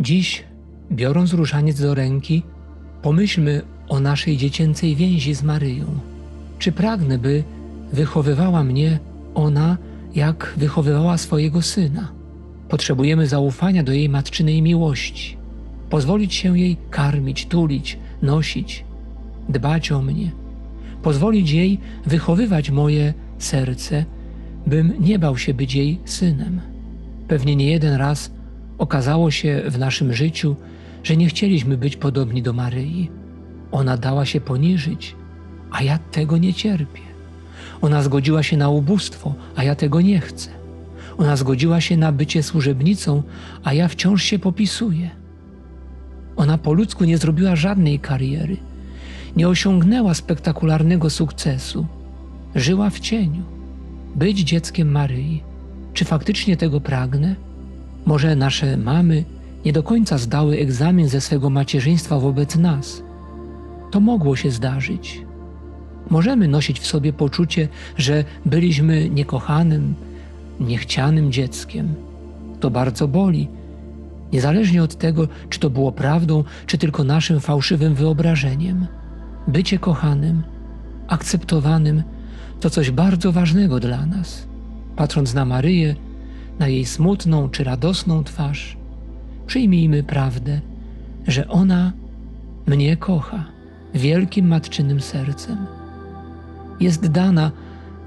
Dziś, biorąc różaniec do ręki, pomyślmy o naszej dziecięcej więzi z Maryją. Czy pragnę, by wychowywała mnie ona, jak wychowywała swojego syna? Potrzebujemy zaufania do jej matczynej miłości, pozwolić się jej karmić, tulić, nosić, dbać o mnie, pozwolić jej wychowywać moje serce, bym nie bał się być jej synem. Pewnie nie jeden raz okazało się w naszym życiu, że nie chcieliśmy być podobni do Maryi. Ona dała się poniżyć, a ja tego nie cierpię. Ona zgodziła się na ubóstwo, a ja tego nie chcę. Ona zgodziła się na bycie służebnicą, a ja wciąż się popisuję. Ona po ludzku nie zrobiła żadnej kariery, nie osiągnęła spektakularnego sukcesu. Żyła w cieniu. Być dzieckiem Maryi. Czy faktycznie tego pragnę? Może nasze mamy nie do końca zdały egzamin ze swego macierzyństwa wobec nas. To mogło się zdarzyć. Możemy nosić w sobie poczucie, że byliśmy niekochanym, niechcianym dzieckiem. To bardzo boli, niezależnie od tego, czy to było prawdą, czy tylko naszym fałszywym wyobrażeniem. Bycie kochanym, akceptowanym to coś bardzo ważnego dla nas. Patrząc na Maryję, na jej smutną czy radosną twarz, przyjmijmy prawdę, że ona mnie kocha wielkim matczynym sercem. Jest dana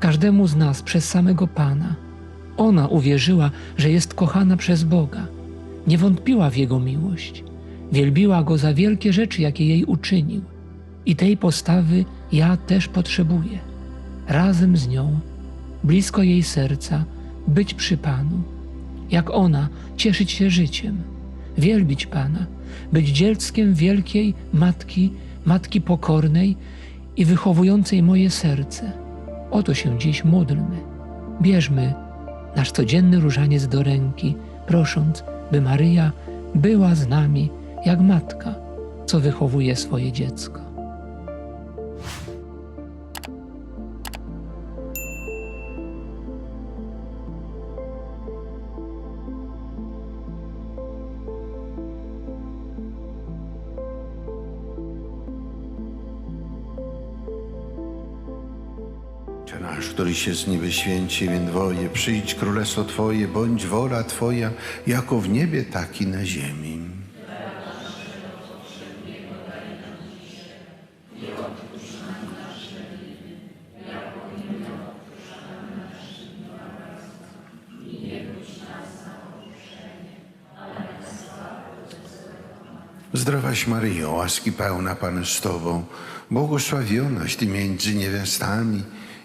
każdemu z nas przez samego Pana. Ona uwierzyła, że jest kochana przez Boga. Nie wątpiła w Jego miłość. Wielbiła Go za wielkie rzeczy, jakie jej uczynił. I tej postawy ja też potrzebuję. Razem z nią, blisko jej serca, być przy Panu. Jak ona, cieszyć się życiem, wielbić Pana, być dzieckiem wielkiej Matki, Matki pokornej i wychowującej moje serce. O to się dziś módlmy. Bierzmy nasz codzienny różaniec do ręki, prosząc, by Maryja była z nami jak matka, co wychowuje swoje dziecko. Ojcze nasz, który się z niby święci Twoje, przyjdź królestwo Twoje, bądź wola Twoja, jako w niebie, tak i na ziemi. Zdrowaś Maryjo, łaski pełna Pan z Tobą, błogosławionaś Ty między niewiastami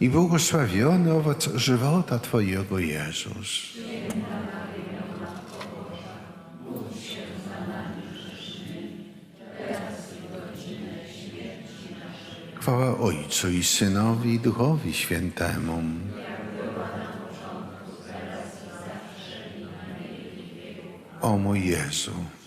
i błogosławiony owoc żywota Twojego Jezus. Chwała Ojcu i Synowi i Duchowi Świętemu. O mój Jezu.